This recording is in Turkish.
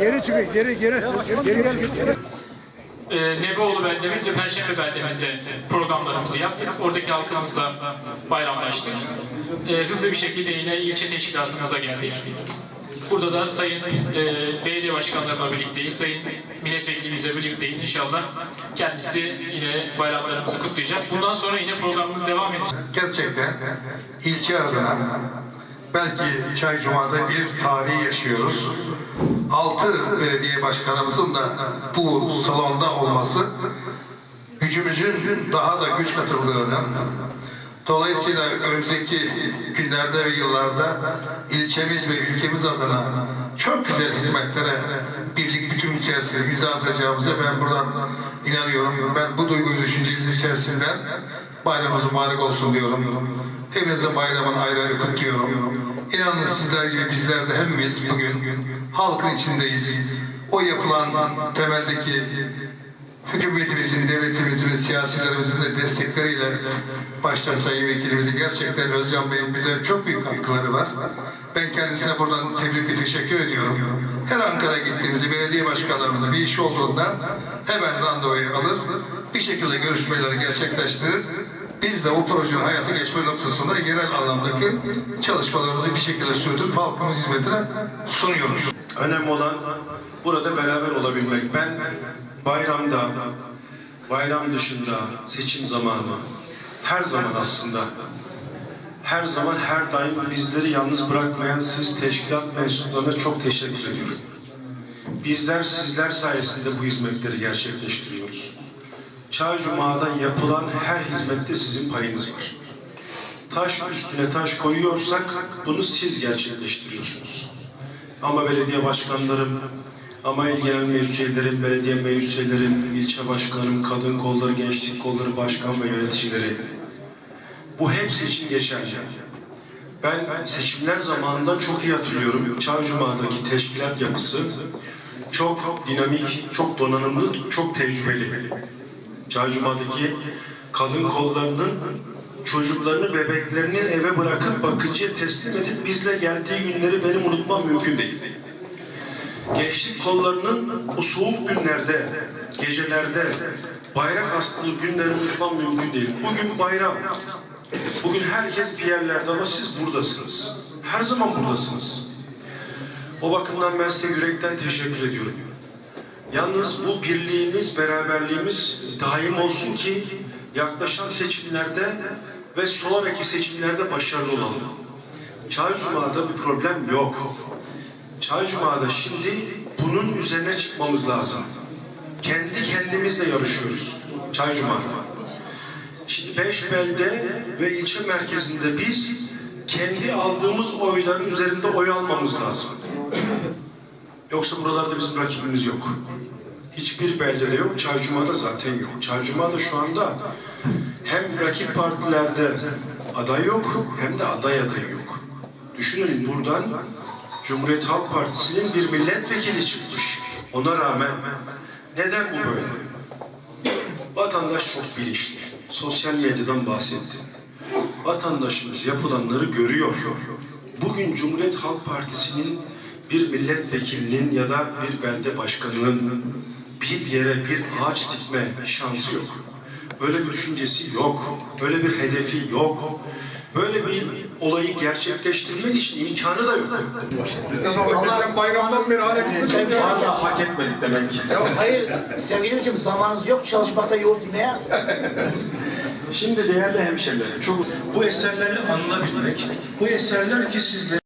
Geri çıkın, geri, geri. Geri gel, geri. e, Nebeoğlu beldemiz ve Perşembe beldemizde programlarımızı yaptık. Oradaki halkımızla bayramlaştık. E, hızlı bir şekilde yine ilçe teşkilatımıza geldik. Burada da Sayın e, Belediye Başkanlarımla birlikteyiz, Sayın Milletvekilimizle birlikteyiz. İnşallah kendisi yine bayramlarımızı kutlayacak. Bundan sonra yine programımız devam edecek. gerçekten ilçe adına belki Çay Cuma'da bir tarih yaşıyoruz. Altı belediye başkanımızın da bu salonda olması gücümüzün daha da güç katıldığını dolayısıyla önümüzdeki günlerde ve yıllarda ilçemiz ve ülkemiz adına çok güzel hizmetlere birlik bütün içerisinde bize atacağımıza ben buradan inanıyorum. Ben bu duygu ve düşünceleriniz içerisinden bayramımız mübarek olsun diyorum. Hepinizin bayramını ayrı ayrı kutluyorum. İnanın sizler gibi bizler de hepimiz bugün halkın içindeyiz. O yapılan temeldeki hükümetimizin, devletimizin ve siyasilerimizin de destekleriyle başta Sayın Vekilimizin gerçekten Özcan Bey'in bize çok büyük katkıları var. Ben kendisine buradan tebrik ve teşekkür ediyorum. Her Ankara'ya gittiğimizde belediye başkanlarımıza bir iş olduğunda hemen randevuyu alır, bir şekilde görüşmeleri gerçekleştirir. Biz de bu projenin hayata geçme noktasında yerel anlamdaki çalışmalarımızı bir şekilde sürdürüp halkımız hizmetine sunuyoruz. Önemli olan burada beraber olabilmek. Ben bayramda, bayram dışında, seçim zamanı, her zaman aslında, her zaman her daim bizleri yalnız bırakmayan siz teşkilat mensuplarına çok teşekkür ediyorum. Bizler sizler sayesinde bu hizmetleri gerçekleştiriyoruz. Çağ Cuma'da yapılan her hizmette sizin payınız var. Taş üstüne taş koyuyorsak bunu siz gerçekleştiriyorsunuz. Ama belediye başkanlarım, ama il genel belediye meclis ilçe başkanım, kadın kolları, gençlik kolları, başkan ve yöneticileri. Bu hepsi için geçerli. Ben seçimler zamanında çok iyi hatırlıyorum. Çağcuma'daki teşkilat yapısı çok dinamik, çok donanımlı, çok tecrübeli. Çağcuma'daki kadın kollarının çocuklarını, bebeklerini eve bırakıp bakıcıya teslim edip bizle geldiği günleri benim unutmam mümkün değil. Gençlik kollarının o soğuk günlerde, gecelerde bayrak astığı günleri unutmam mümkün değil. Bugün bayram. Bugün herkes bir yerlerde ama siz buradasınız. Her zaman buradasınız. O bakımdan ben size yürekten teşekkür ediyorum. Yalnız bu birliğimiz, beraberliğimiz daim olsun ki yaklaşan seçimlerde ve sonraki seçimlerde başarılı olalım. Çay Cuma'da bir problem yok. Çay Cuma'da şimdi bunun üzerine çıkmamız lazım. Kendi kendimizle yarışıyoruz. Çay Cuma'da. Şimdi beş belde ve ilçe merkezinde biz kendi aldığımız oyların üzerinde oy almamız lazım. Yoksa buralarda bizim rakibimiz yok. Hiçbir beldede yok, Çaycuma'da zaten yok. Çaycuma'da şu anda hem rakip partilerde aday yok hem de aday adayı yok. Düşünün buradan Cumhuriyet Halk Partisi'nin bir milletvekili çıkmış. Ona rağmen neden bu böyle? Vatandaş çok bilinçli. Sosyal medyadan bahsetti. Vatandaşımız yapılanları görüyor. Bugün Cumhuriyet Halk Partisi'nin bir milletvekilinin ya da bir belde başkanının bir yere bir ağaç dikme şansı yok. Böyle bir düşüncesi yok. Böyle bir hedefi yok. Böyle bir olayı gerçekleştirmek için imkanı da yok. Geçen bayramdan beri hareketli. Hala hak etmedik demek ki. Hayır sevgili hocam zamanınız yok çalışmakta yoğurt yemeye. Şimdi değerli hemşehrilerim, çok bu eserlerle anılabilmek, bu eserler ki sizler